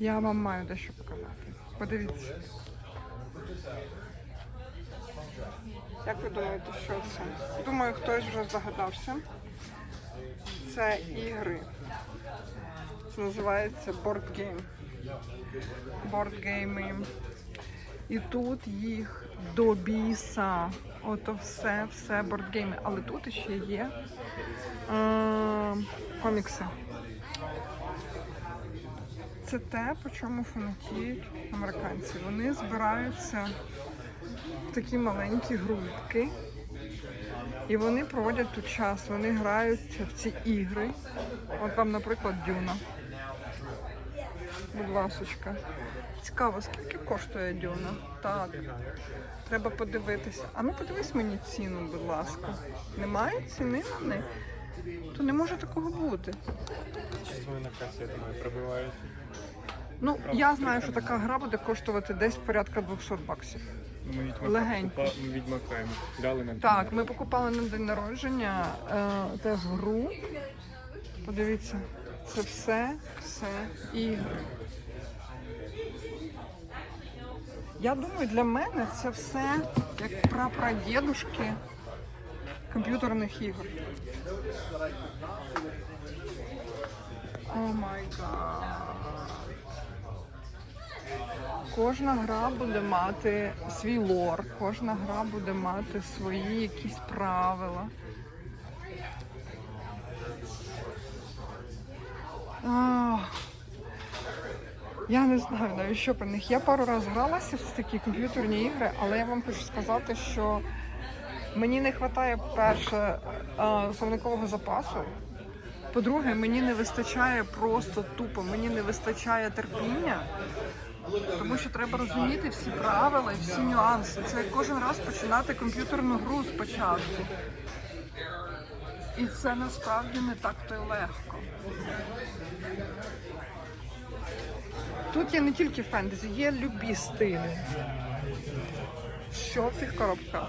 Я вам маю дещо показати. Подивіться. Як ви думаєте, що це? Думаю, хтось вже здогадався. Це ігри. Це називається. Board game. І тут їх до біса. Ото все, все бордгейми. Але тут ще є е, комікси. Це те, по чому фанатіють американці. Вони збираються в такі маленькі групки. І вони проводять тут час, вони грають в ці ігри. От вам, наприклад, Дюна. Будь ласочка. Цікаво, скільки коштує Дюна? Так. Треба подивитися. А ну подивись мені ціну, будь ласка. Немає ціни на неї? То не може такого бути. Чувствую на касі, я думаю, пробивають. Ну, я знаю, що така гра буде коштувати десь порядка 200 баксів. Ми відьмака, Легенько. покупа- ми нам. Так, ми покупали на день народження е, теж гру. Подивіться, це все, все ігри. Я думаю, для мене це все як прапрадідушки комп'ютерних ігор. О май. Кожна гра буде мати свій лор, кожна гра буде мати свої якісь правила. Я не знаю навіть що про них. Я пару разів гралася в такі комп'ютерні ігри, але я вам хочу сказати, що мені не вистачає перше а, словникового запасу. По-друге, мені не вистачає просто тупо, мені не вистачає терпіння. Тому що треба розуміти всі правила всі нюанси. Це як кожен раз починати комп'ютерну гру спочатку. І це насправді не так то й легко. Тут є не тільки фентезі, є любі стилі. Що в цих коробках?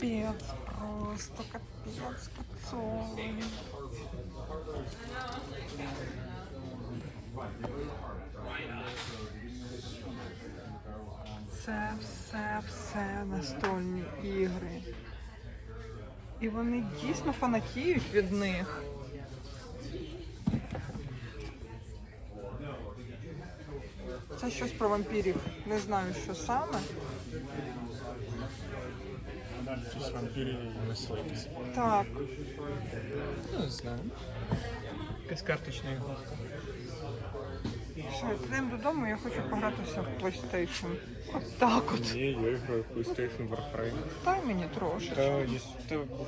Капець, просто капець, капцовий. Це все, все настольні ігри. І вони дійсно фанатіють від них. Це щось про вампірів. Не знаю, що саме. Щось вампірі і. Так, Ну, не знаю. Якась карточна ігрушка. Все, підемо додому, я хочу погратися в PlayStation. От так от. Ні, я граю в PlayStation Warframe. Дай мені трошки. Та ти був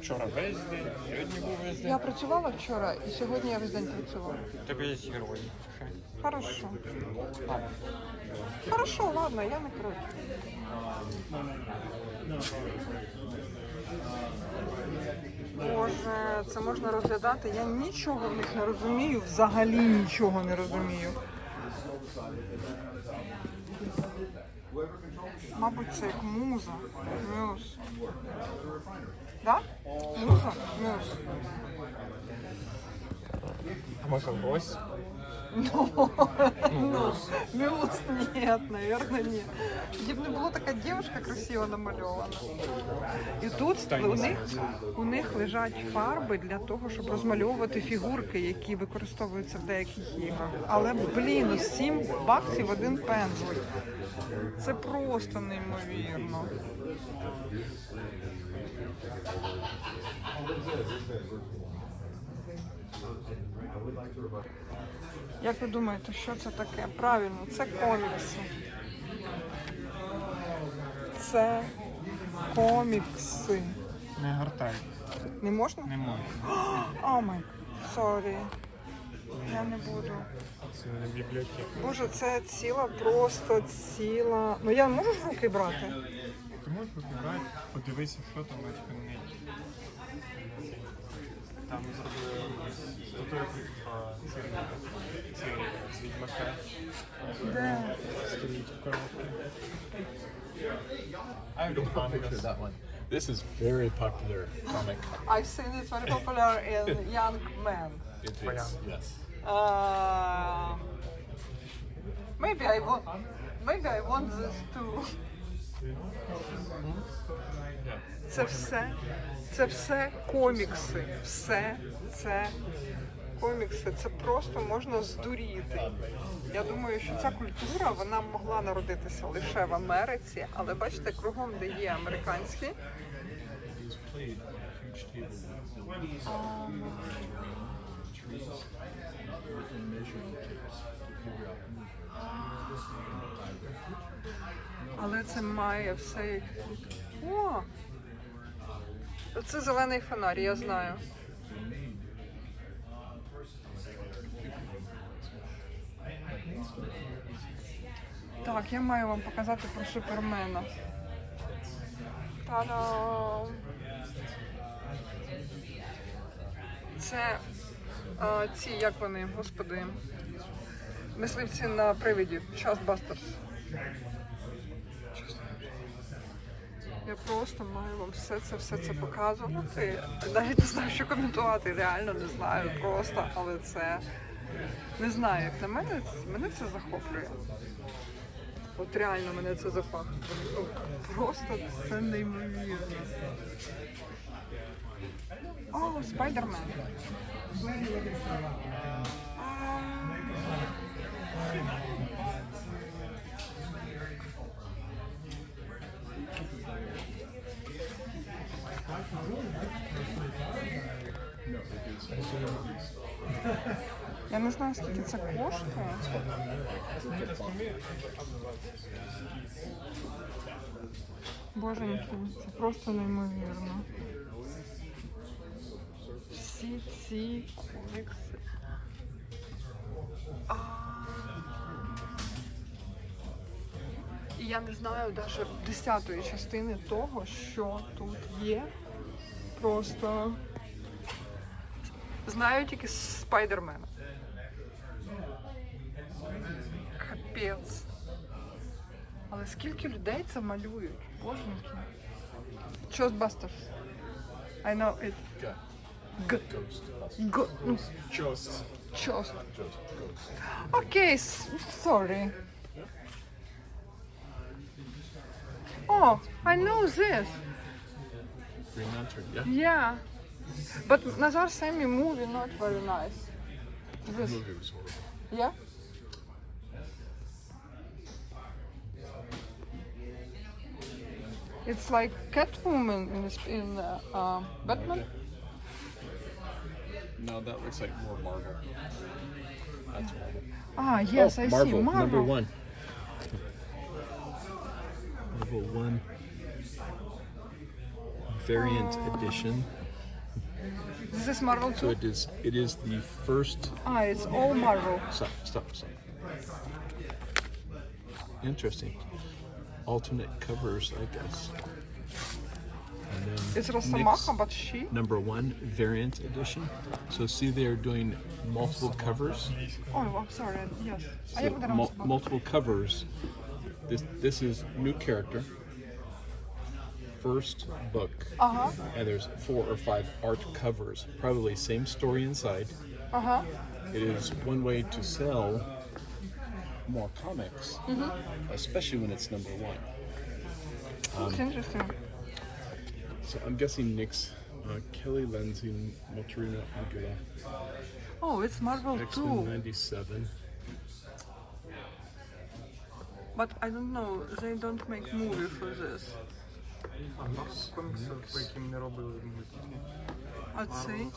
вчора весь день, сьогодні був весь день. Я працювала вчора і сьогодні я весь день працювала. У тебе є герої. Хорошо. Хорошо, ладно, я не проти. Боже, це можна розглядати. Я нічого в них не розумію, взагалі нічого не розумію. Мабуть, це як муза. Мюз. Да? Муза? Мюз. А може ось? Ну, ну, мюз нет, наверное, нет. Не була така дівчинка красиво намальована. І тут у них, у них лежать фарби для того, щоб розмальовувати фігурки, які використовуються в деяких іграх. Але, блін, 7 баксів один пензлик. Це просто неймовірно. Як ви думаєте, що це таке? Правильно, це комікси. Це комікси. Не гортай. Не можна? Не можна. О май, сорі. Я не буду. Це не бібліотека. Боже, це ціла, просто ціла. Ну я можу в руки брати? Ти можеш вибирати, подивися, що там на спинні. Там зробили статуетку Циріна. Циріна з відьмака. Де? Стоїть в коробці. I have a picture of that one. This is very popular comic. I've seen it very popular in young men. It is, Wow. yes. Uh, maybe I want, maybe I want this too. Це все, це все комікси. Все це комікси. Це просто можна здуріти. Я думаю, що ця культура вона могла народитися лише в Америці, але бачите, кругом, де є американські, Але це має все. О! Це зелений фонарь, я знаю. Так, я маю вам показати про супермена. Та-дам! Це е, ці, як вони, господи, мисливці на привиді, Chastbusters. Я просто маю вам все це, все це показувати. Навіть не знаю, що коментувати, реально не знаю просто, але це не знаю, як на мене, мене це захоплює. От реально мене це захоплює. Просто це неймовірно. О, спайдермен. Я не знаю, скільки це коштує. Боженьки, це просто неймовірно. Всі ці комікси. І я не знаю навіть десятої частини того, що тут є. Просто знаю тільки Спайдермена. Капець. Але скільки людей це малюють? Боженьки. Chostbusters. I know it. Yeah. Г. Ghost. Г. Ну, Чост. Chost. Ghost. Ghost. Okay, s- sorry. Oh, I know this. Green Lantern. Yeah. Yeah. But Nazar sent me movie not very nice. The This. movie was horrible. Yeah? It's like Catwoman in, this, in uh, uh, Batman. Okay. No, that looks like more Marvel. That's Marvel. Ah, yes, oh, I Marvel, see. Marvel. number one. Marvel one. Variant edition. This is Marvel So it is. It is the first. Ah, it's all Marvel. Stop. Stop. Stop. Interesting alternate covers, I guess. It's Rosamaca, but she? Number one, variant edition. So see they're doing multiple covers. Oh, I'm sorry, yes. So mul multiple covers. This, this is new character. First book. Uh -huh. And there's four or five art covers. Probably same story inside. Uh-huh. It is one way to sell more comics, especially when it's number one. It's interesting. So I'm guessing Nick's uh, Kelly Lindsay Motorino Aguila, Oh, it's Marvel X too. Men '97. But I don't know. They don't make movie for this. Комікси, по яким не робили мультики. А цей?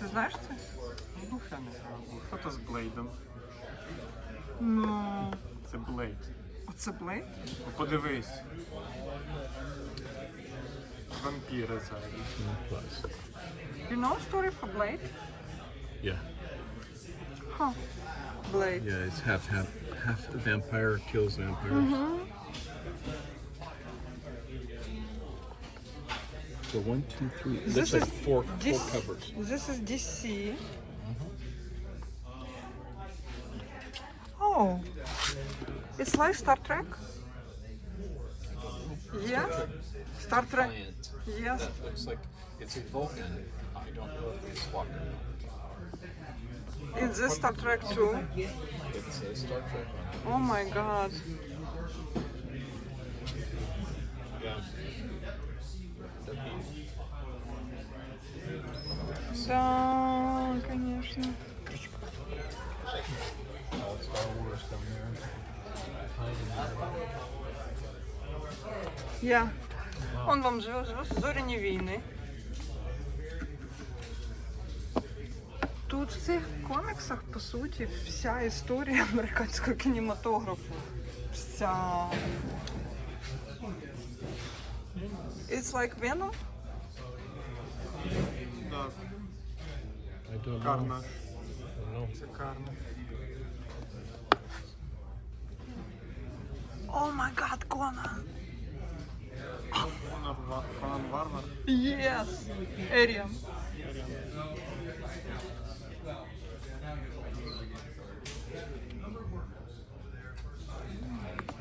Ти знаєш це? Ну, я не знаю. Фото з Блейдом. Ну. Це Блейд. Оце Блейд? Ну, подивись. Вампіри зараз. Plus. You know story for Blade? Yeah. Huh. Blade. Yeah, it's half half half vampire kills vampires. So one, two, three. It This looks like is four this, four covers. This is DC. Oh, it's like Star Trek. Yeah, Star Trek. Giant. Yes. That looks like it's a Vulcan. I don't know if it's Spock or not. Is this Star Trek too? It says Star Trek on it. Oh my God. Yeah. Да, конечно. Я. Он вам звез- звез- зоряні війни. Тут в цих коміксах, по суті, вся історія американського кінематографу. Вся. It's like Venom? Don't Карна. Це карна. О май гад, Конан! Конан Варвар. Yes! Еріан.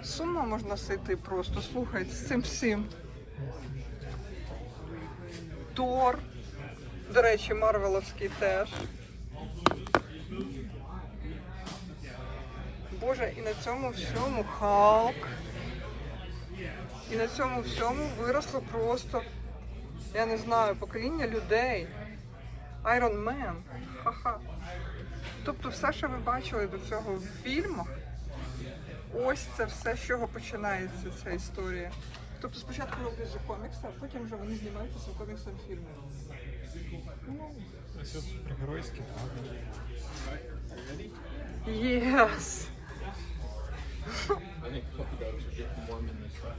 З можна сойти просто, слухай, з цим всім. Тор. До речі, Марвеловський теж. Боже, і на цьому всьому Халк. І на цьому всьому виросло просто, я не знаю, покоління людей. Iron Man. Ха-ха. Тобто все, що ви бачили до цього в фільмах, ось це все, з чого починається ця історія. Тобто спочатку роблять же комікси, а потім вже вони знімаються в коміксові фільми. Супергеройські. Yes! I think cookie dogs are getting warm in this truck.